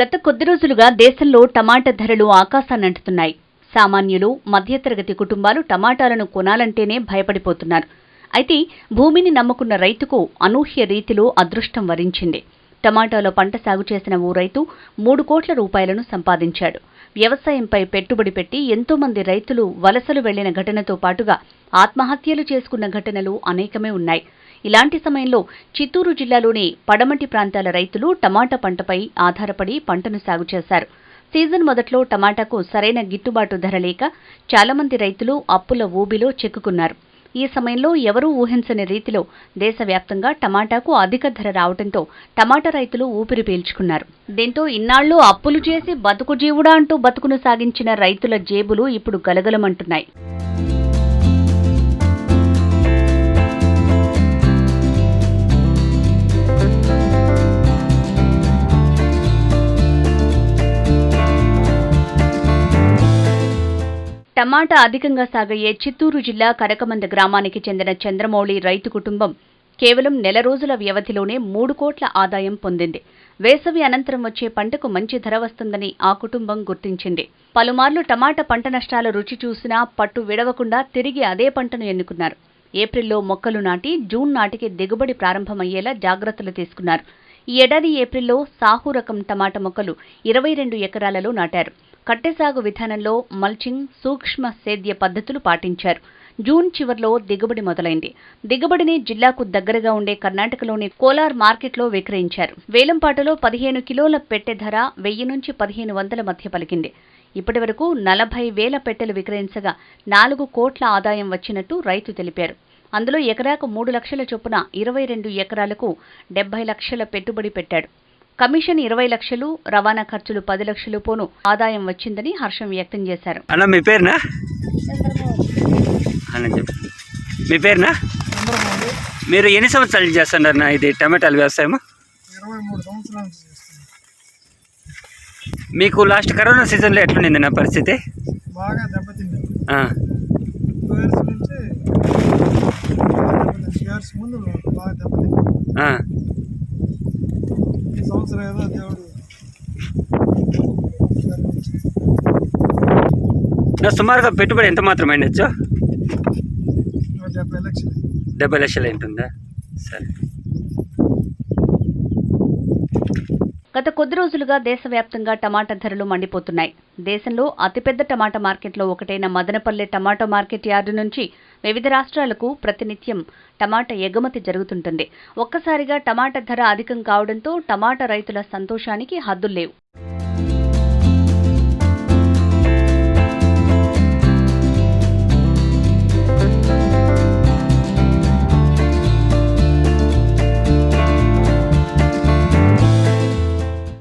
గత కొద్ది రోజులుగా దేశంలో టమాటా ధరలు ఆకాశాన్నంటుతున్నాయి సామాన్యులు మధ్యతరగతి కుటుంబాలు టమాటాలను కొనాలంటేనే భయపడిపోతున్నారు. అయితే భూమిని నమ్ముకున్న రైతుకు అనూహ్య రీతిలో అదృష్టం వరించింది. టమాటాలో పంట సాగు చేసిన ఓ రైతు మూడు కోట్ల రూపాయలను సంపాదించాడు. వ్యవసాయంపై పెట్టుబడి పెట్టి ఎంతోమంది రైతులు వలసలు వెళ్ళిన ఘటనతో పాటుగా ఆత్మహత్యలు చేసుకున్న ఘటనలు అనేకమే ఉన్నాయి. ఇలాంటి సమయంలో చిత్తూరు జిల్లాలోని పడమటి ప్రాంతాల రైతులు టమాటా పంటపై ఆధారపడి పంటను సాగు చేశారు. సీజన్ మొదట్లో టమాటాకు సరైన గిట్టుబాటు ధర లేక చాలామంది రైతులు అప్పుల ఊబిలో చెక్కుకున్నారు. ఈ సమయంలో ఎవరూ ఊహించని రీతిలో దేశవ్యాప్తంగా టమాటాకు అధిక ధర రావడంతో టమాటా రైతులు ఊపిరి పీల్చుకున్నారు. దీంతో ఇన్నాళ్ళు అప్పులు చేసి బతుకు జీవుడా అంటూ బతుకును సాగించిన రైతుల జేబులు ఇప్పుడు గలగలమంటున్నాయి. టమాటా అధికంగా సాగయ్యే చిత్తూరు జిల్లా కరకమంద గ్రామానికి చెందిన చంద్రమౌళి రైతు కుటుంబం కేవలం నెల రోజుల వ్యవధిలోనే మూడు కోట్ల ఆదాయం పొందింది. వేసవి అనంతరం వచ్చే పంటకు మంచి ధర వస్తుందని ఆ కుటుంబం గుర్తించింది. పలుమార్లు టమాటా పంట నష్టాల రుచి చూసినా పట్టు విడవకుండా తిరిగి అదే పంటను ఎన్నుకున్నారు. ఏప్రిల్లో మొక్కలు నాటి జూన్ నాటికి దిగుబడి ప్రారంభమయ్యేలా జాగ్రత్తలు తీసుకున్నారు. ఈ ఏడాది ఏప్రిల్లో సాహు రకం టమాటా మొక్కలు ఇరవై రెండు ఎకరాలలో నాటారు. కట్టె సాగు విధానంలో మల్చింగ్ సూక్ష్మ సేద్య పద్ధతులు పాటించారు. జూన్ చివర్లో దిగుబడి మొదలైంది. దిగుబడిని జిల్లాకు దగ్గరగా ఉండే కర్ణాటకలోని కోలార్ మార్కెట్లో విక్రయించారు. వేలంపాటలో పదిహేను కిలోల పెట్టె ధర వెయ్యి నుంచి పదిహేను వందల మధ్య పలికింది. ఇప్పటి వరకు నలభై వేల పెట్టెలు విక్రయించగా నాలుగు కోట్ల ఆదాయం వచ్చినట్టు రైతు తెలిపారు. అందులో ఎకరాకు మూడు లక్షల చొప్పున ఇరవై రెండు ఎకరాలకు డెబ్బై లక్షల పెట్టుబడి పెట్టాడు. కమిషన్ ఇరవై లక్షలు రవాణా ఖర్చులు పది లక్షలు పోను ఆదాయం వచ్చిందని హర్షం వ్యక్తం చేశారు. అన్న మీ పేరునా? అన్న చెప్పు. మీ పేరునా? మీరు ఎన్ని సంవత్సరాలు చేస్తున్నారు నా ఇది టమాటాల వ్యవసాయం మీకు లాస్ట్ కరోనా సీజన్లో ఎట్లుండింది నా పరిస్థితి? బాగా దెబ్బతింది. నుంచి ముందు బాగా దెబ్బతింది. సంవత్సరం ఏదో దేవుడు. సుమారుగా పెట్టుబడి ఎంత మాత్రం అయినచ్చు డెబ్బై లక్షలు. డెబ్బై లక్షలు ఉంటుందా సరే. గత కొద్ది రోజులుగా దేశవ్యాప్తంగా టమాటా ధరలు మండిపోతున్నాయి. దేశంలో అతిపెద్ద టమాటా మార్కెట్లో ఒకటైన మదనపల్లె టమాటా మార్కెట్ యార్డు నుంచి వివిధ రాష్ట్రాలకు ప్రతినిత్యం టమాటా ఎగుమతి జరుగుతుంటుంది. ఒక్కసారిగా టమాటా ధర అధికం కావడంతో టమాటా రైతుల సంతోషానికి హద్దుల్లేవు